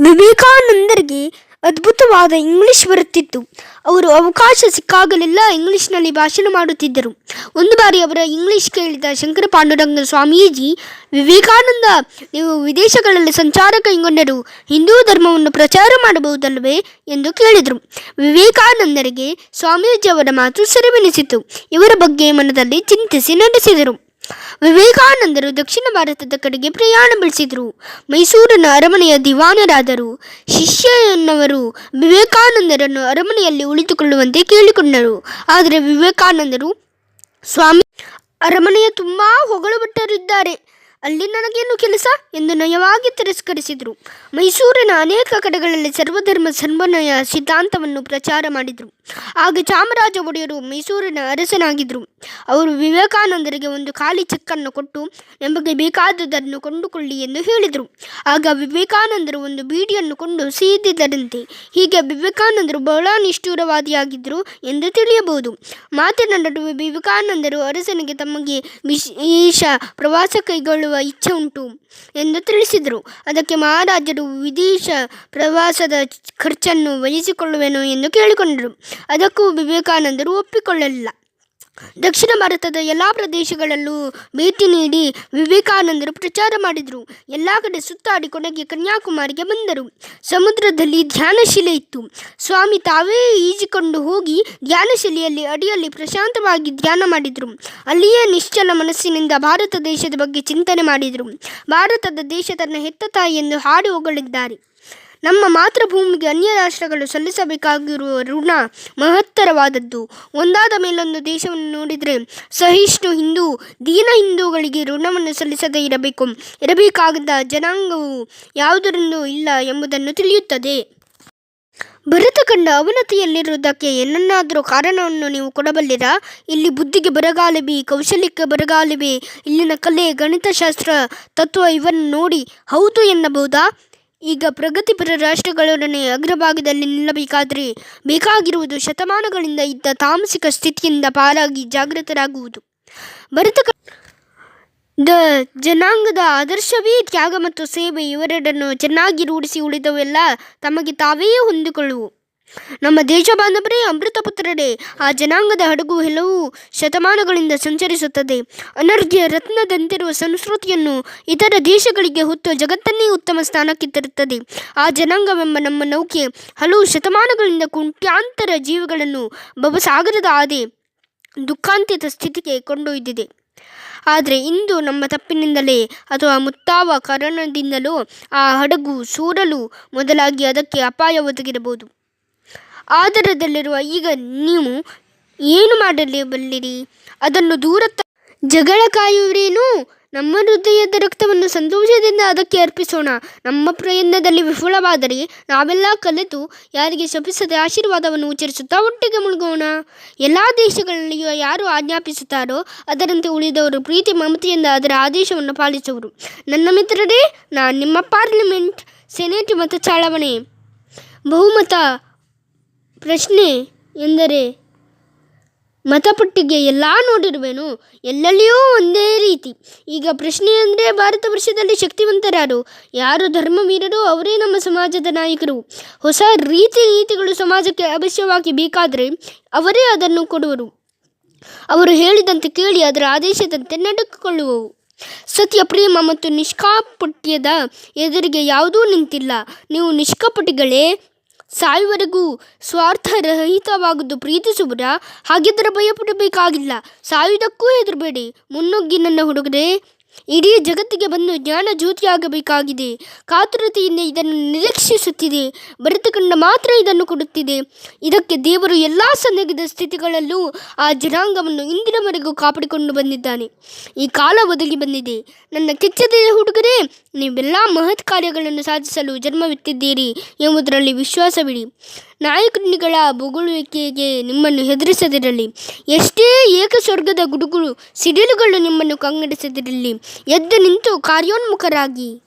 ವಿವೇಕಾನಂದರಿಗೆ ಅದ್ಭುತವಾದ ಇಂಗ್ಲಿಷ್ ಬರುತ್ತಿತ್ತು. ಅವರು ಅವಕಾಶ ಸಿಕ್ಕಾಗಲೆಲ್ಲ ಇಂಗ್ಲಿಷ್ನಲ್ಲಿ ಭಾಷಣ ಮಾಡುತ್ತಿದ್ದರು. ಒಂದು ಬಾರಿ ಅವರ ಇಂಗ್ಲಿಷ್ ಕೇಳಿದ ಶಂಕರ ಪಾಂಡುರಂಗ ಸ್ವಾಮೀಜಿ, ವಿವೇಕಾನಂದ, ನೀವು ವಿದೇಶಗಳಲ್ಲಿ ಸಂಚಾರ ಕೈಗೊಂಡರು ಹಿಂದೂ ಧರ್ಮವನ್ನು ಪ್ರಚಾರ ಮಾಡಬಹುದಲ್ಲವೇ? ಎಂದು ಕೇಳಿದರು. ವಿವೇಕಾನಂದರಿಗೆ ಸ್ವಾಮೀಜಿ ಅವರ ಮಾತು ಸರಿವೆನಿಸಿತು. ಇವರ ಬಗ್ಗೆ ಮನದಲ್ಲಿ ಚಿಂತಿಸಿ ನಡೆಸಿದರು. ವಿವೇಕಾನಂದರು ದಕ್ಷಿಣ ಭಾರತದ ಕಡೆಗೆ ಪ್ರಯಾಣ ಬೆಳೆಸಿದರು. ಮೈಸೂರಿನ ಅರಮನೆಯ ದಿವಾನರಾದರು. ಶಿಷ್ಯನವರು ವಿವೇಕಾನಂದರನ್ನು ಅರಮನೆಯಲ್ಲಿ ಉಳಿದುಕೊಳ್ಳುವಂತೆ ಕೇಳಿಕೊಂಡರು. ಆದರೆ ವಿವೇಕಾನಂದರು, ಸ್ವಾಮಿ, ಅರಮನೆಯ ತುಂಬ ಹೊಗಳು ಭಟ್ಟರಿದ್ದಾರೆ ಅಲ್ಲಿ ನನಗೇನು ಕೆಲಸ? ಎಂದು ನಯವಾಗಿ ತಿರಸ್ಕರಿಸಿದರು. ಮೈಸೂರಿನ ಅನೇಕ ಕಡೆಗಳಲ್ಲಿ ಸರ್ವಧರ್ಮ ಸನ್ಮನಯ ಸಿದ್ಧಾಂತವನ್ನು ಪ್ರಚಾರ ಮಾಡಿದರು. ಆಗ ಚಾಮರಾಜ ಒಡೆಯರು ಮೈಸೂರಿನ ಅರಸನಾಗಿದ್ದರು. ಅವರು ವಿವೇಕಾನಂದರಿಗೆ ಒಂದು ಖಾಲಿ ಚೆಕ್ಕನ್ನು ಕೊಟ್ಟು, ನಮಗೆ ಬೇಕಾದುದನ್ನು ಕೊಂಡುಕೊಳ್ಳಿ ಎಂದು ಹೇಳಿದರು. ಆಗ ವಿವೇಕಾನಂದರು ಒಂದು ಬೀಡಿಯನ್ನು ಕೊಂಡು ಸೀದಿದರಂತೆ. ಹೀಗೆ ವಿವೇಕಾನಂದರು ಬಹಳ ನಿಷ್ಠೂರವಾದಿಯಾಗಿದ್ದರು ಎಂದು ತಿಳಿಯಬಹುದು. ಮಾತಿನ ನಡುವೆ ವಿವೇಕಾನಂದರು ಅರಸನಿಗೆ ತಮಗೆ ವಿಶೇಷ ಪ್ರವಾಸ ಕೈಗೊಳ್ಳುವ ಇಚ್ಛೆ ಉಂಟು ಎಂದು ತಿಳಿಸಿದರು. ಅದಕ್ಕೆ ಮಹಾರಾಜರು ವಿದೇಶ ಪ್ರವಾಸದ ಖರ್ಚನ್ನು ವಹಿಸಿಕೊಳ್ಳುವೆನು ಎಂದು ಕೇಳಿಕೊಂಡರು. ಅದಕ್ಕೂ ವಿವೇಕಾನಂದರು ಒಪ್ಪಿಕೊಳ್ಳಲಿಲ್ಲ. ದಕ್ಷಿಣ ಭಾರತದ ಎಲ್ಲ ಪ್ರದೇಶಗಳಲ್ಲೂ ಭೇಟಿ ನೀಡಿ ವಿವೇಕಾನಂದರು ಪ್ರಚಾರ ಮಾಡಿದರು. ಎಲ್ಲ ಕಡೆ ಸುತ್ತಾಡಿ ಕೊನೆಗೆ ಕನ್ಯಾಕುಮಾರಿಗೆ ಬಂದರು. ಸಮುದ್ರದಲ್ಲಿ ಧ್ಯಾನಶಿಲೆ ಇತ್ತು. ಸ್ವಾಮಿ ತಾವೇ ಈಜಿಕೊಂಡು ಹೋಗಿ ಧ್ಯಾನಶಿಲೆಯಲ್ಲಿ ಅಡಿಯಲ್ಲಿ ಪ್ರಶಾಂತವಾಗಿ ಧ್ಯಾನ ಮಾಡಿದರು. ಅಲ್ಲಿಯೇ ನಿಶ್ಚಲ ಮನಸ್ಸಿನಿಂದ ಭಾರತ ದೇಶದ ಬಗ್ಗೆ ಚಿಂತನೆ ಮಾಡಿದರು. ಭಾರತದ ದೇಶ ತನ್ನ ಹೆತ್ತ ತಾಯಿ ಎಂದು ಹಾಡಿ ಹೊಗಳಿದ್ದಾರೆ. ನಮ್ಮ ಮಾತೃಭೂಮಿಗೆ ಅನ್ಯ ರಾಷ್ಟ್ರಗಳು ಸಲ್ಲಿಸಬೇಕಾಗಿರುವ ಋಣ ಮಹತ್ತರವಾದದ್ದು. ಒಂದಾದ ಮೇಲೊಂದು ದೇಶವನ್ನು ನೋಡಿದರೆ ಸಹಿಷ್ಣು ಹಿಂದೂ, ದೀನ ಹಿಂದೂಗಳಿಗೆ ಋಣವನ್ನು ಸಲ್ಲಿಸದೇ ಇರಬೇಕು. ಇರಬೇಕಾದ ಜನಾಂಗವು ಯಾವುದರಲ್ಲೂ ಇಲ್ಲ ಎಂಬುದನ್ನು ತಿಳಿಯುತ್ತದೆ. ಭರತ ಕಂಡ ಅವನತಿಯಲ್ಲಿರುವುದಕ್ಕೆ ಏನನ್ನಾದರೂ ಕಾರಣವನ್ನು ನೀವು ಕೊಡಬಲ್ಲಿರಾ? ಇಲ್ಲಿ ಬುದ್ಧಿಗೆ ಬರಗಾಲಿಬಿ ಕೌಶಲ್ಯಕ್ಕೆ ಬರಗಾಲಿಬಿ ಇಲ್ಲಿನ ಕಲೆ, ಗಣಿತಶಾಸ್ತ್ರ, ತತ್ವ ಇವನ್ನು ನೋಡಿ ಹೌದು ಎನ್ನಬಹುದಾ? ಈಗ ಪ್ರಗತಿಪರ ರಾಷ್ಟ್ರಗಳೊಡನೆ ಅಗ್ರಭಾಗದಲ್ಲಿ ನಿಲ್ಲಬೇಕಾದರೆ ಬೇಕಾಗಿರುವುದು ಶತಮಾನಗಳಿಂದ ಇದ್ದ ತಾಮಸಿಕ ಸ್ಥಿತಿಯಿಂದ ಪಾರಾಗಿ ಜಾಗೃತರಾಗುವುದು. ಭರತ ದ ಜನಾಂಗದ ಆದರ್ಶವೇ ತ್ಯಾಗ ಮತ್ತು ಸೇವೆ ಇವೆರಡನ್ನು ಚೆನ್ನಾಗಿ ರೂಢಿಸಿ ಉಳಿದವೆಲ್ಲ ತಮಗೆ ತಾವೇ ಹೊಂದಿಕೊಳ್ಳುವು. ನಮ್ಮ ದೇಶ ಬಾಂಧವರೇ ಅಮೃತ ಪುತ್ರರೇ ಆ ಜನಾಂಗದ ಹಡಗು ಹಲವು ಶತಮಾನಗಳಿಂದ ಸಂಚರಿಸುತ್ತದೆ. ಅನರ್ಘ್ಯ ರತ್ನದಂತಿರುವ ಸಂಸ್ಕೃತಿಯನ್ನು ಇತರ ದೇಶಗಳಿಗೆ ಹೊತ್ತು ಜಗತ್ತನ್ನೇ ಉತ್ತಮ ಸ್ಥಾನಕ್ಕೆ ತರುತ್ತದೆ. ಆ ಜನಾಂಗವೆಂಬ ನಮ್ಮ ನೌಕೆ ಹಲವು ಶತಮಾನಗಳಿಂದ ಕುಂಟ್ಯಾಂತರ ಜೀವಿಗಳನ್ನು ಭವಸಾಗರದ ಆದೆ ದುಃಖಾಂತ್ಯದ ಸ್ಥಿತಿಗೆ ಕೊಂಡೊಯ್ದಿದೆ. ಆದರೆ ಇಂದು ನಮ್ಮ ತಪ್ಪಿನಿಂದಲೇ ಅಥವಾ ಮುತ್ತಾವ ಕಾರಣದಿಂದಲೋ ಆ ಹಡಗು ಸೂರಲು ಮೊದಲಾಗಿ ಅದಕ್ಕೆ ಅಪಾಯ ಒದಗಿರಬಹುದು. ಆಧಾರದಲ್ಲಿರುವ ಈಗ ನೀವು ಏನು ಮಾಡಲೇಬಲ್ಲಿರಿ? ಅದನ್ನು ದೂರ ಜಗಳ ಕಾಯುವರೇನು? ನಮ್ಮ ಹೃದಯದ ರಕ್ತವನ್ನು ಸಂತೋಷದಿಂದ ಅದಕ್ಕೆ ಅರ್ಪಿಸೋಣ. ನಮ್ಮ ಪ್ರಯತ್ನದಲ್ಲಿ ವಿಫುಲವಾದರೆ ನಾವೆಲ್ಲ ಕಲಿತು ಯಾರಿಗೆ ಶಪಿಸದೆ ಆಶೀರ್ವಾದವನ್ನು ಉಚ್ಚರಿಸುತ್ತಾ ಒಟ್ಟಿಗೆ ಮುಳುಗೋಣ. ಎಲ್ಲ ದೇಶಗಳಲ್ಲಿಯೂ ಯಾರು ಆಜ್ಞಾಪಿಸುತ್ತಾರೋ ಅದರಂತೆ ಉಳಿದವರು ಪ್ರೀತಿ ಮಮತೆಯಿಂದ ಅದರ ಆದೇಶವನ್ನು ಪಾಲಿಸುವರು. ನನ್ನ ಮಿತ್ರರೇ, ನಾನು ನಿಮ್ಮ ಪಾರ್ಲಿಮೆಂಟ್, ಸೆನೆಟ್ ಮತ್ತು ಚಲಾವಣೆ ಬಹುಮತ ಪ್ರಶ್ನೆ ಎಂದರೆ, ಮತಪಟ್ಟಿಗೆ ಎಲ್ಲ ನೋಡಿರುವೆನು? ಎಲ್ಲೆಲ್ಲಿಯೂ ಒಂದೇ ರೀತಿ. ಈಗ ಪ್ರಶ್ನೆ ಅಂದರೆ ಭಾರತ ವರ್ಷದಲ್ಲಿ ಶಕ್ತಿವಂತರಾರು. ಯಾರು ಧರ್ಮವೀರರು, ಅವರೇ ನಮ್ಮ ಸಮಾಜದ ನಾಯಕರು. ಹೊಸ ರೀತಿ ನೀತಿಗಳು ಸಮಾಜಕ್ಕೆ ಅವಶ್ಯವಾಗಿ ಬೇಕಾದರೆ ಅವರೇ ಅದನ್ನು ಕೊಡುವರು. ಅವರು ಹೇಳಿದಂತೆ ಕೇಳಿ, ಅದರ ಆದೇಶದಂತೆ ನಡೆದುಕೊಳ್ಳುವವು ಸತ್ಯ, ಪ್ರೇಮ ಮತ್ತು ನಿಷ್ಕಾಪಟ್ಯದ ಎದುರಿಗೆ ಯಾವುದೂ ನಿಂತಿಲ್ಲ. ನೀವು ನಿಷ್ಕಪಟಿಗಳೇ ಸಾಯುವರೆಗೂ ಸ್ವಾರ್ಥರಹಿತವಾಗದು ಪ್ರೀತಿಸುವುದ ಹಾಗಿದ್ದರೆ ಭಯಪಡಬೇಕಾಗಿಲ್ಲ. ಸಾಯುವುದಕ್ಕೂ ಹೆದರಬೇಡಿ. ಮುನ್ನುಗ್ಗಿ ನನ್ನ ಹುಡುಗರೇ ಇಡೀ ಜಗತ್ತಿಗೆ ಬಂದು ಜ್ಞಾನ ಜ್ಯೋತಿಯಾಗಬೇಕಾಗಿದೆ. ಕಾತುರತೆಯಿಂದ ಇದನ್ನು ನಿರೀಕ್ಷಿಸುತ್ತಿದೆ. ಬರೆದುಕೊಂಡ ಮಾತ್ರ ಇದನ್ನು ಕೊಡುತ್ತಿದೆ. ಇದಕ್ಕೆ ದೇವರು ಎಲ್ಲ ಸನ್ನಗಿದ ಸ್ಥಿತಿಗಳಲ್ಲೂ ಆ ಜನಾಂಗವನ್ನು ಇಂದಿನವರೆಗೂ ಕಾಪಾಡಿಕೊಂಡು ಬಂದಿದ್ದಾನೆ. ಈ ಕಾಲ ಒದಗಿ ಬಂದಿದೆ. ನನ್ನ ಕೆಚ್ಚದ ಹುಡುಗರೇ, ನೀವೆಲ್ಲ ಮಹತ್ ಕಾರ್ಯಗಳನ್ನು ಸಾಧಿಸಲು ಜನ್ಮವಿತ್ತಿದ್ದೀರಿ ಎಂಬುದರಲ್ಲಿ ವಿಶ್ವಾಸವಿಡಿ. ನಾಯಕರುಗಳ ಬೊಗಳುವಿಕೆಗೆ ನಿಮ್ಮನ್ನು ಹೆದರಿಸದಿರಲಿ. ಎಷ್ಟೇ ಏಕ ಸ್ವರ್ಗದ ಗುಡುಗುರು ಸಿಡಿಲುಗಳು ನಿಮ್ಮನ್ನು ಕಂಗಡಿಸದಿರಲಿ. ಎದ್ದು ನಿಂತು ಕಾರ್ಯೋನ್ಮುಖರಾಗಿ.